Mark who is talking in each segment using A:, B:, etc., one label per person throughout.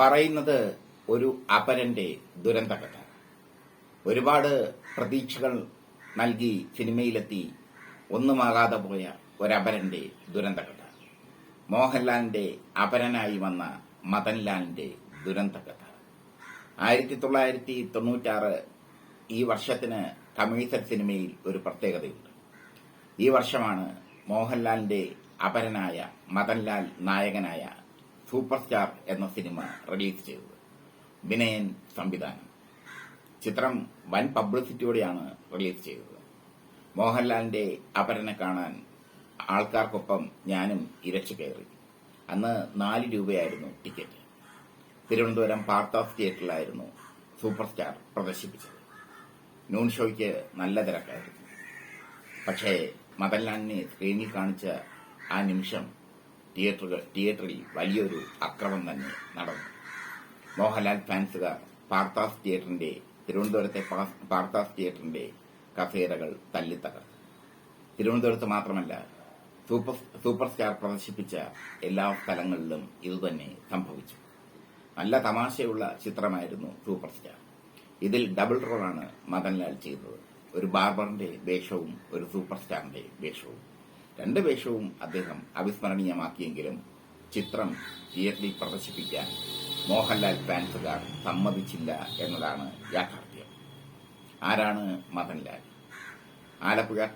A: പറയുന്നത് ഒരു അപരന്റെ ദുരന്ത കഥ ഒരുപാട് പ്രതീക്ഷകൾ നൽകി സിനിമയിലെത്തി ഒന്നുമാകാതെ പോയ ഒരപരന്റെ ദുരന്ത കഥ മോഹൻലാലിന്റെ അപരനായി വന്ന മദൻലാലിന്റെ ദുരന്ത കഥ ആയിരത്തി തൊള്ളായിരത്തി തൊണ്ണൂറ്റാറ് ഈ വർഷത്തിന് കമീസർ സിനിമയിൽ ഒരു പ്രത്യേകതയുണ്ട്. ഈ വർഷമാണ് മോഹൻലാലിന്റെ അപരനായ മദൻലാൽ നായകനായ സൂപ്പർ സ്റ്റാർ എന്ന സിനിമ റിലീസ് ചെയ്തത്. വിനയൻ സംവിധാനം. ചിത്രം വൻ പബ്ലിസിറ്റിയോടെയാണ് റിലീസ് ചെയ്തത്. മോഹൻലാലിന്റെ അപരനെ കാണാൻ ആൾക്കാർക്കൊപ്പം ഞാനും ഇരച്ചു കയറി. അന്ന് നാല് രൂപയായിരുന്നു ടിക്കറ്റ്. തിരുവനന്തപുരം പാർത്താസ് തിയേറ്ററിലായിരുന്നു സൂപ്പർ സ്റ്റാർ പ്രദർശിപ്പിച്ചത്. നൂൺ ഷോയ്ക്ക് നല്ല തിരക്കായിരുന്നു. പക്ഷേ മദൻലാലിനെ സ്ക്രീനിൽ കാണിച്ച ആ നിമിഷം തിയേറ്ററുകൾ തിയേറ്ററിൽ വലിയൊരു അക്രമം തന്നെ നടന്നു. മോഹൻലാൽ ഫാൻസുകാർ പാർത്താസ് തിയേറ്ററിന്റെ തിരുവനന്തപുരത്തെ പാർത്താസ് തിയേറ്ററിന്റെ കസേരകൾ തല്ലിത്തകർത്തു. തിരുവനന്തപുരത്ത് മാത്രമല്ല സൂപ്പർ സൂപ്പർ സ്റ്റാർ പ്രദർശിപ്പിച്ച എല്ലാ സ്ഥലങ്ങളിലും ഇതുതന്നെ സംഭവിച്ചു. നല്ല തമാശയുള്ള ചിത്രമായിരുന്നു സൂപ്പർ സ്റ്റാർ ഇതിൽ ഡബിൾ റോളാണ് മദൻലാൽ ചെയ്തത്. ഒരു ബാർബറിന്റെ വേഷവും ഒരു സൂപ്പർ സ്റ്റാറിന്റെ വേഷവും. രണ്ട് വേഷവും അദ്ദേഹം അവിസ്മരണീയമാക്കിയെങ്കിലും ചിത്രം തിയേറ്ററിൽ പ്രദർശിപ്പിക്കാൻ മോഹൻലാൽ ഫാൻസുകാർ സമ്മതിച്ചില്ല എന്നതാണ് യാഥാർത്ഥ്യം. ആരാണ് മദൻലാൽ? ആലപ്പുഴ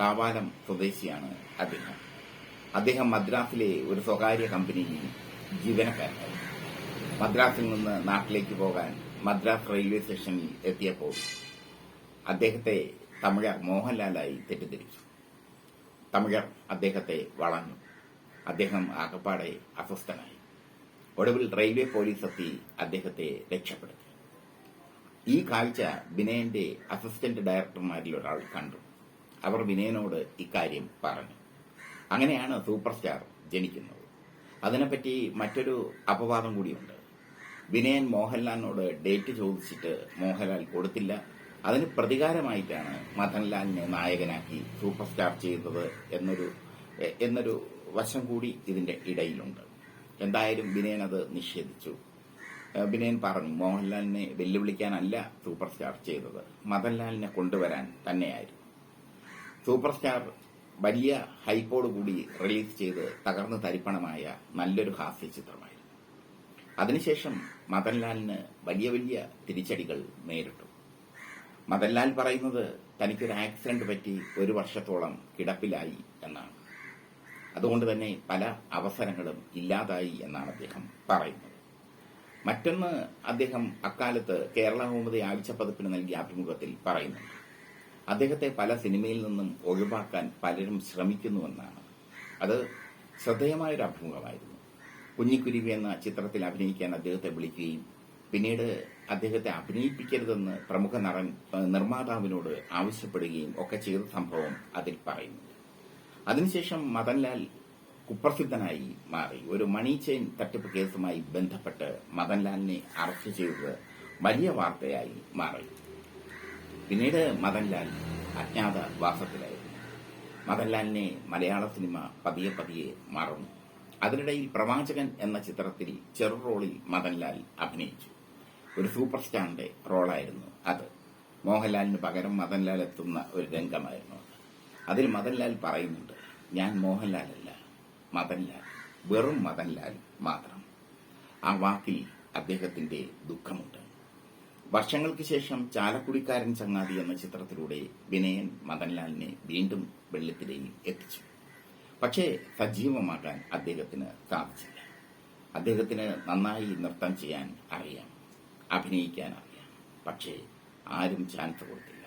A: കാവാലം സ്വദേശിയാണ് അദ്ദേഹം. അദ്ദേഹം മദ്രാസിലെ ഒരു സ്വകാര്യ കമ്പനിയിൽ ജീവനക്കാരനായി. മദ്രാസിൽ നിന്ന് നാട്ടിലേക്ക് പോകാൻ മദ്രാസ് റെയിൽവേ സ്റ്റേഷനിൽ എത്തിയപ്പോൾ അദ്ദേഹത്തെ തമിഴർ മോഹൻലാലായി തെറ്റിദ്ധരിച്ചു. തമിഴർ അദ്ദേഹത്തെ വളഞ്ഞു. അദ്ദേഹം ആകപ്പാടെ അസ്വസ്ഥനായി. ഒടുവിൽ റെയിൽവേ പോലീസ് എത്തി അദ്ദേഹത്തെ രക്ഷപ്പെടുത്തി. ഈ കാഴ്ച വിനയന്റെ അസിസ്റ്റന്റ് ഡയറക്ടർമാരിൽ ഒരാൾ കണ്ടു. അവർ വിനയനോട് ഇക്കാര്യം പറഞ്ഞു. അങ്ങനെയാണ് സൂപ്പർ സ്റ്റാർ ജനിക്കുന്നത്. അതിനെപ്പറ്റി മറ്റൊരു അപവാദം കൂടിയുണ്ട്. വിനയൻ മോഹൻലാലിനോട് ഡേറ്റ് ചോദിച്ചിട്ട് മോഹൻലാൽ കൊടുത്തില്ല. അതിന് പ്രതികാരമായിട്ടാണ് മദൻലാലിനെ നായകനാക്കി സൂപ്പർ സ്റ്റാർ ചെയ്തത് എന്നൊരു എന്നൊരു വശം കൂടി ഇതിന്റെ ഇടയിലുണ്ട്. എന്തായാലും വിനയൻ അത് നിഷേധിച്ചു. ബിനയൻ പറഞ്ഞു മോഹൻലാലിനെ വെല്ലുവിളിക്കാനല്ല സൂപ്പർ സ്റ്റാർ ചെയ്തത്. മദൻലാലിനെ കൊണ്ടുവരാൻ തന്നെയായിരുന്നു. സൂപ്പർ സ്റ്റാർ വലിയ ഹൈപ്പോടുകൂടി റിലീസ് ചെയ്ത് തകർന്ന് തരിപ്പണമായ നല്ലൊരു ഹാസ്യ ചിത്രമായിരുന്നു. അതിനുശേഷം മദൻലാലിന് വലിയ വലിയ തിരിച്ചടികൾ നേരിട്ടു. മദൻലാൽ പറയുന്നത് തനിക്കൊരു ആക്സിഡന്റ് പറ്റി ഒരു വർഷത്തോളം കിടപ്പിലായി എന്നാണ്. അതുകൊണ്ട് തന്നെ പല അവസരങ്ങളും ഇല്ലാതായി എന്നാണ് അദ്ദേഹം പറയുന്നത്. മറ്റൊന്ന് അദ്ദേഹം അക്കാലത്ത് കേരള ഹോമതി ആഴ്ചപ്പതിപ്പിന് നൽകിയ അഭിമുഖത്തിൽ പറയുന്നുണ്ട് അദ്ദേഹത്തെ പല സിനിമയിൽ നിന്നും ഒഴിവാക്കാൻ പലരും ശ്രമിക്കുന്നുവെന്നാണ്. അത് ശ്രദ്ധേയമായൊരു അഭിമുഖമായിരുന്നു കുഞ്ഞിക്കുരുവി എന്ന ചിത്രത്തിൽ അഭിനയിക്കാൻ അദ്ദേഹത്തെ വിളിക്കുകയും പിന്നീട് അദ്ദേഹത്തെ അഭിനയിപ്പിക്കരുതെന്ന് പ്രമുഖ നടൻ നിർമ്മാതാവിനോട് ആവശ്യപ്പെടുകയും ഒക്കെ ചെയ്ത സംഭവം അതിൽ പറയുന്നു. അതിനുശേഷം മദൻലാൽ കുപ്രസിദ്ധനായി മാറി. ഒരു മണി ചെയിൻ തട്ടിപ്പ് കേസുമായി ബന്ധപ്പെട്ട് മദൻലാലിനെ അറസ്റ്റ് ചെയ്തത് വലിയ വാർത്തയായി മാറി. പിന്നീട് മദൻലാൽ അജ്ഞാത വാസത്തിലായിരുന്നു. മദൻലാലിനെ മലയാള സിനിമ പതിയെ പതിയെ മറന്നു. അതിനിടയിൽ പ്രവാചകൻ എന്ന ചിത്രത്തിൽ ചെറു റോളിൽ മദൻലാൽ അഭിനയിച്ചു. ഒരു സൂപ്പർ സ്റ്റാറിന്റെ റോളായിരുന്നു അത്. മോഹൻലാലിന് പകരം മദൻലാൽ എത്തുന്ന ഒരു രംഗമായിരുന്നു അത്. അതിൽ മദൻലാൽ പറയുന്നുണ്ട് ഞാൻ മോഹൻലാലല്ല മദൻലാൽ വെറും മദൻലാൽ മാത്രം. ആ വാക്കിൽ അദ്ദേഹത്തിന്റെ ദുഃഖമുണ്ട്. വർഷങ്ങൾക്ക് ശേഷം ചാലക്കുടിക്കാരൻ ചങ്ങാതി എന്ന ചിത്രത്തിലൂടെ വിനയൻ മദൻലാലിനെ വീണ്ടും വെള്ളിത്തിരയിൽ എത്തിച്ചു. പക്ഷേ സജീവമാക്കാൻ അദ്ദേഹത്തിന് സാധിച്ചില്ല. അദ്ദേഹത്തിന് നന്നായി നൃത്തം ചെയ്യാൻ അറിയാം. അഭിനയിക്കാൻ അറിയാം പക്ഷേ ആരും ചാൻസ് കൊടുത്തില്ല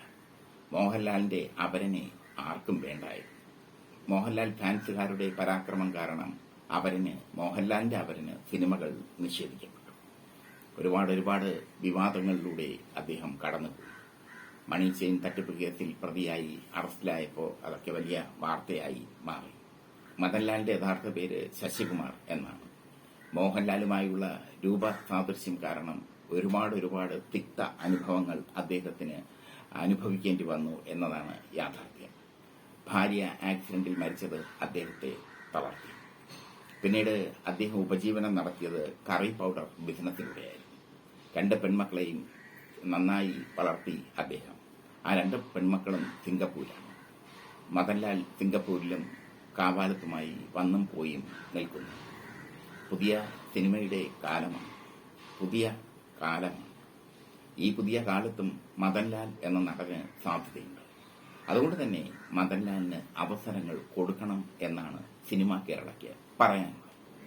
A: മോഹൻലാലിന്റെ അവരനെ ആർക്കും വേണ്ടായിരുന്നു. മോഹൻലാൽ ഫാൻസുകാരുടെ പരാക്രമം കാരണം അവരന് മോഹൻലാലിന്റെ അവരന് സിനിമകൾ നിഷേധിക്കപ്പെട്ടു. ഒരുപാട് ഒരുപാട് വിവാദങ്ങളിലൂടെ അദ്ദേഹം കടന്നുപോയി. മണി ചെയിൻ തട്ടിപ്പ് കേസിൽ പ്രതിയായി അറസ്റ്റിലായപ്പോൾ അതൊക്കെ വലിയ വാർത്തയായി മാറി. മദൻലാലിന്റെ യഥാർത്ഥ പേര് ശശികുമാർ എന്നാണ്. മോഹൻലാലുമായുള്ള രൂപ സാദൃശ്യം കാരണം ഒരുപാട് ഒരുപാട് തിക്ത അനുഭവങ്ങൾ അദ്ദേഹത്തിന് അനുഭവിക്കേണ്ടി വന്നു എന്നതാണ് യാഥാർത്ഥ്യം. ഭാര്യ ആക്സിഡന്റിൽ മരിച്ചത് അദ്ദേഹത്തെ തളർത്തി. പിന്നീട് അദ്ദേഹം ഉപജീവനം നടത്തിയത് കറി പൗഡർ ബിസിനസ്സിലൂടെയായിരുന്നു. രണ്ട് പെൺമക്കളെയും നന്നായി വളർത്തി അദ്ദേഹം. ആ രണ്ട് പെൺമക്കളും സിംഗപ്പൂരിലാണ്. മദൻലാൽ സിംഗപ്പൂരിലും കാവാലത്തുമായി വന്നും പോയും നിൽക്കുന്നു. പുതിയ സിനിമയുടെ കാലമാണ്. പുതിയ കാലമാണ് ഈ പുതിയ കാലത്തും മദൻലാൽ എന്ന നടന് സാധ്യതയുണ്ട്. അതുകൊണ്ട് തന്നെ മദൻലാലിന് അവസരങ്ങൾ കൊടുക്കണം എന്നാണ് സിനിമ കേരളയ്ക്ക് പറയാൻ